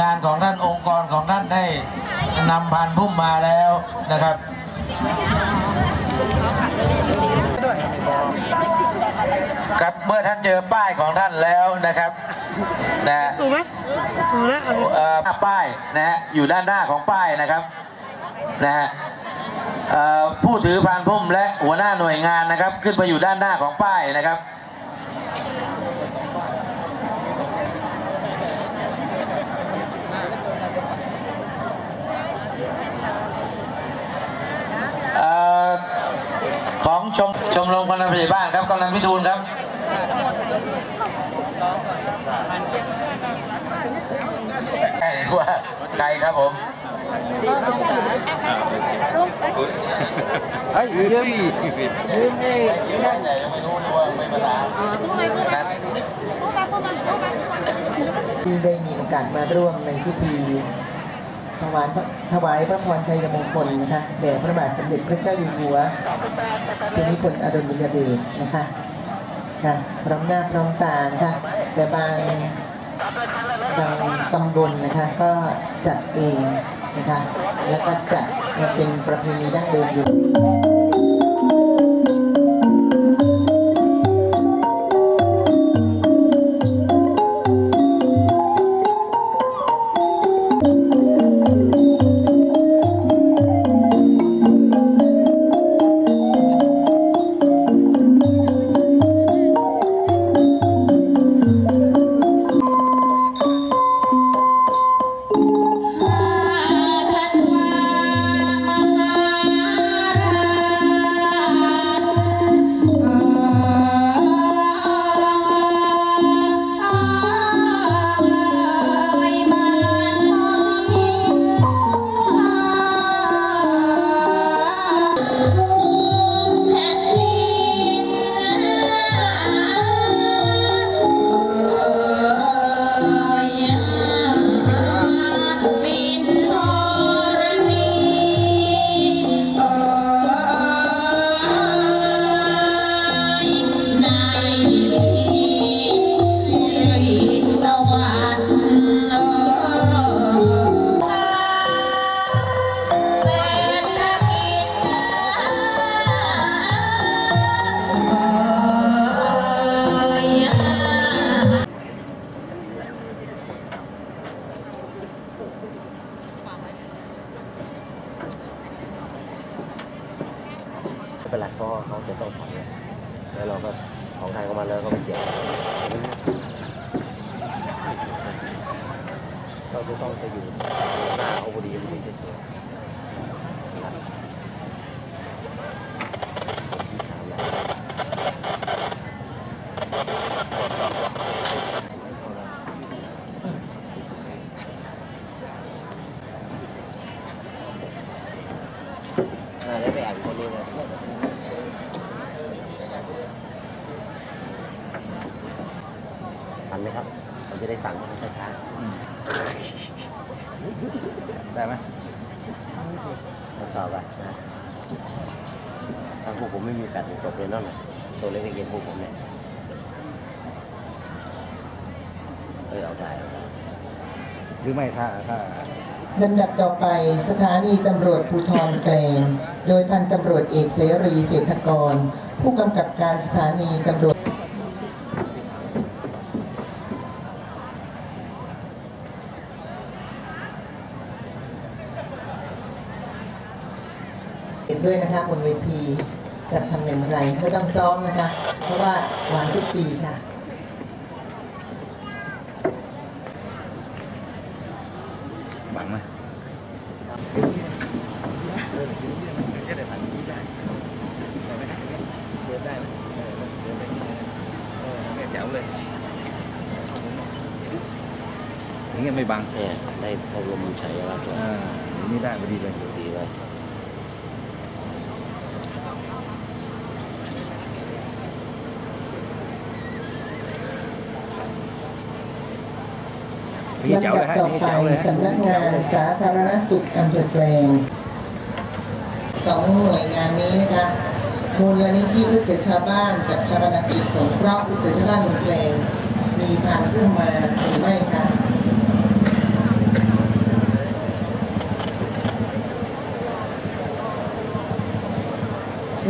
งานของท่านองค์กรของท่านได้นำพันธุ์พุ่มมาแล้วนะครับครับเมื่อท่านเจอป้ายของท่านแล้วนะครับนะสูงไหมสูงแล้วเอาเอ่อป้ายนะฮะอยู่ด้านหน้าของป้ายนะครับนะฮะเอ่อผู้ถือพานพุ่มและหัวหน้าหน่วยงานนะครับ ขึ้นไปอยู่ด้านหน้าของป้ายนะครับ เอ่อของ ชมชมรมกำนันผู้ใหญ่บ้านครับกำนันพิทูลครับใช่ว่าใครครับผมเฮ้ยยืมยืมนี่ยืมไหนยังไม่รู้เลยว่าไม่มาถามนั้นที่ได้มีโอกาสมาร่วมในพิธี ถวายพระถวายพระพรชัยมงคลนะคะแด่พระบาทสมเด็จพระเจ้าอยู่หัวภูมิพลอดุลยเดชนะคะค่ะพร้อมหน้าพร้อมตานะคะแต่บางบางตำบลนะคะก็จัดเองนะคะแล้วก็จัดมาเป็นประเพณีดั้งเดิมอยู่ เป็นไรเพราะเขาจะต้องถอยแล้วเราก็ของไทยเข้ามาแล้วก็ไม่เสียเราจะต้องจะอยู่หน้าเอาพอดีมันถึงจะสวยๆสามแล้ว ทันไหมครับผมจะได้สั่งให้เขาช้า ได้ไหม ๆทดสอบอะนะถ้า พวกผมไม่มีแฟลชจบเลยนั่นน่ะตัวเล็กๆเย็นพวกผมเนี่ยเออเอาได้เอาได้หรือไม่ถ้าถ้าลำดับต่อไปสถานีตำรวจภูธรแกลง โดยพันตำรวจเอกเสรีเศรษฐกร ผู้กำกับการสถานีตำรวจเห็นด้วยนะคะบนเวที จะทำอย่างไรไม่ต้องซ้อมนะคะ เพราะว่าวางทุกปีค่ะบังไหมแค่ได้ผ่านนี้ได้ได้ไหมเดินได้ไหมเออเดินได้เออแม่แจ๋วเลยอย่างเงี้ยไม่บังเนี่ยได้อบรมชัยวัฒน์ด้วยอ่าอย่างนี่ได้พอดีเลยดีเลย อย่างนี่ ลำดับต่อไปสำนักงานสาธารณสุขอำเภอแกลงสองหน่วยงานนี้นะคะมูลนิธิลูกเสือชาวบ้านกับชาปนกิจสงเคราะห์ลูกเสือชาวบ้านเมืองแกลงมีทางผู้มาหรือไม่คะ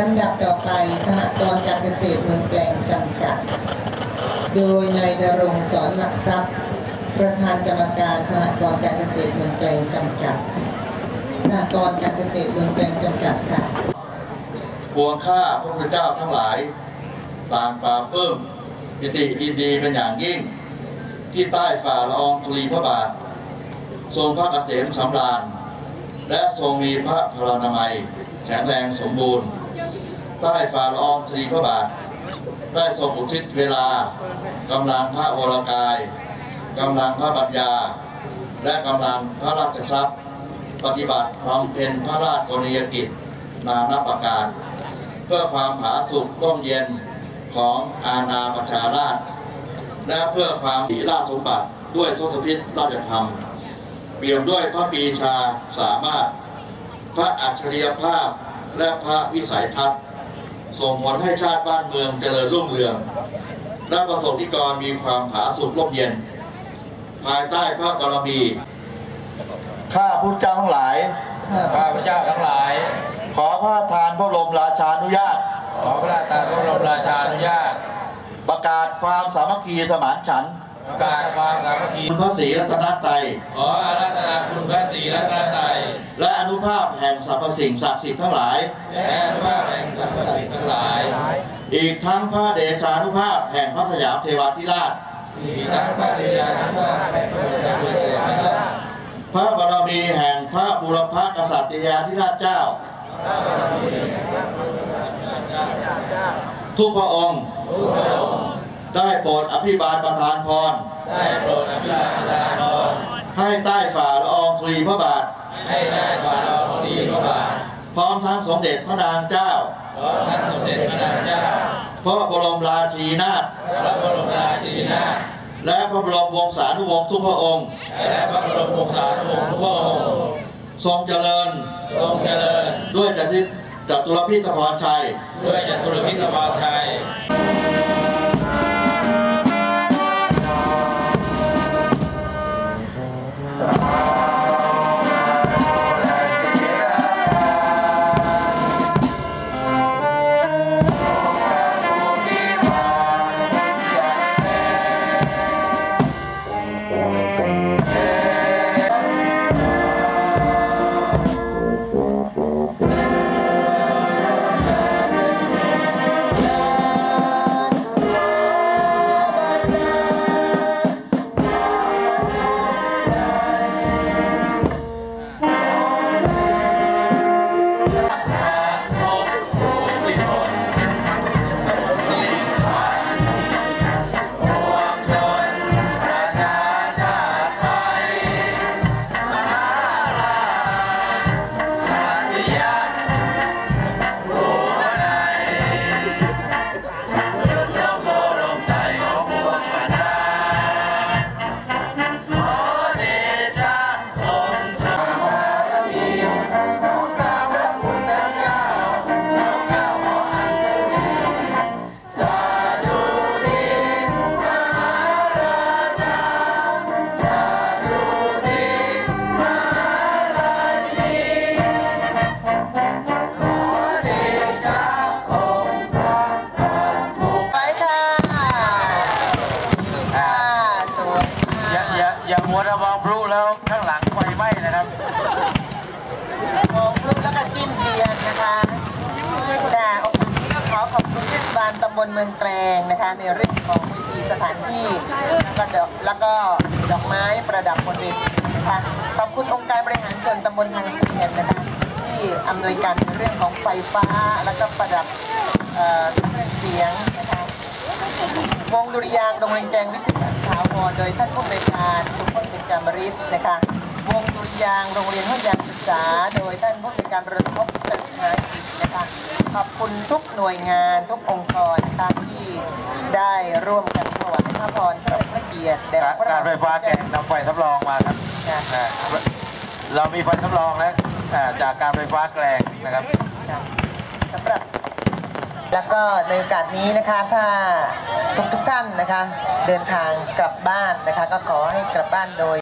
ลำดับต่อไปสหกรณ์การเกษตรเมืองแกลงจำกัด โดยนายนรงสอนหลักทรัพย์ ประธานกรรมการสหกรณ์การเกษตรเมืองแกลงจำกัดสหกรณ์การเกษตรเมืองแกลงจำกัดค่ะปวงข้าพระพุทธเจ้าทั้งหลายต่างปราบปลื้มปิติยินดีเป็นอย่างยิ่ง ที่ใต้ฝ่าละอองธุลีพระบาท ทรงพระเกษมสำราญ และทรงมีพระพลานามัย แข็งแรงสมบูรณ์ ใต้ฝ่าละอองธุลีพระบาท ได้ทรงอุทิศเวลากำลังพระวรกาย กำลังพระปัญญา และกำลังพระราชทรัพย์ ปฏิบัติความเป็นพระราชกรณียกิจนานาประการ เพื่อความผาสุกร่มเย็นของอาณาประชาราชและเพื่อความสีราชสมบัติด้วยทศพิธราชธรรม เปี่ยมด้วยพระปีชาสามารถ พระอัจฉริยภาพและพระวิสัยทัศน์ส่งผลให้ชาติบ้านเมืองเจริญรุ่งเรือง และประสบนิกรมีความผาสุกร่มเย็น ภายใต้พระบารมี ข้าพุทธเจ้าทั้งหลาย ข้าพเจ้าทั้งหลาย ขอพระทานพระบรมราชานุญาต ขอพระราชทานพระบรมราชานุญาต ประกาศความสามัคคีสมานฉันท์ประกาศความสามัคคีคุณพระศรีรัตนตรัยขออาราธนาคุณพระศรีรัตนตรัยและอนุภาพแห่งสรรพสิ่งศักดิ์สิทธิ์ทั้งหลาย และอนุภาพแห่งสรรพสิ่งทั้งหลาย อีกทั้งพระเดชานุภาพแห่งพระสยามเทวาธิราช มีทั้งพระเดชานุภาพแห่งพระสยามเทวาธิราชพระบารมีแห่งพระบุรพกษัตริยาธิราชเจ้า ทุกพระองค์ ได้โปรดอภิบาลประทานพร ได้โปรดอภิบาลประทานพร ให้ใต้ฝ่าละอองธุลีพระบาท ให้ได้กว่าเราของดีพระบาท พร้อมทั้งสมเด็จพระนางเจ้าขอท่านสมเด็จพระนางเจ้า พระบรมราชีนาถพระบรมราชินีนาถและพระบรมวงศานุวงศ์ทุกพระองค์และพระบรมวงศานุวงศ์ทุกพระองค์ทรงเจริญทรงเจริญด้วยจตุจตุรพิธพรชัยด้วยจตุรพิธพรชัย ในเรื่องของวิธีสถานที่ แล้วก็ดอกแล้วก็ดอกไม้ประดับบนเวทีนะคะขอบคุณองค์การบริหารส่วนตำบลทางเกวียนนะคะที่อำนวยการในเรื่องของไฟฟ้า แล้วก็ประดับเครื่องเสียงนะคะวงดุริยางค์โรงเรียนแกงวิทยาสถาวรโดยท่านผู้อำนวยการสุพจน์เป็นจามริตนะคะวงดุริยางค์โรงเรียนห้วยยางศึกษา โดยท่านผู้อำนวยการระทบจันทนากิจนะคะขอบคุณทุกหน่วยงานทุกองค์กรนะคะที่ ได้ร่วมกันถวายพระพรเทิดพระเกียรติแด่พะการไฟฟ้าแกงนำไฟสำรองมาครับค่ะอ่าเรามีไฟสำรองแล้วอ่าจากการไฟฟ้าแกลงนะครับค่ะสำหรับแล้วก็ในโอกาสนี้นะคะถ้าทุกทุกๆท่านนะคะ เดินทางกลับบ้านนะคะ ก็ขอให้กลับบ้านโดย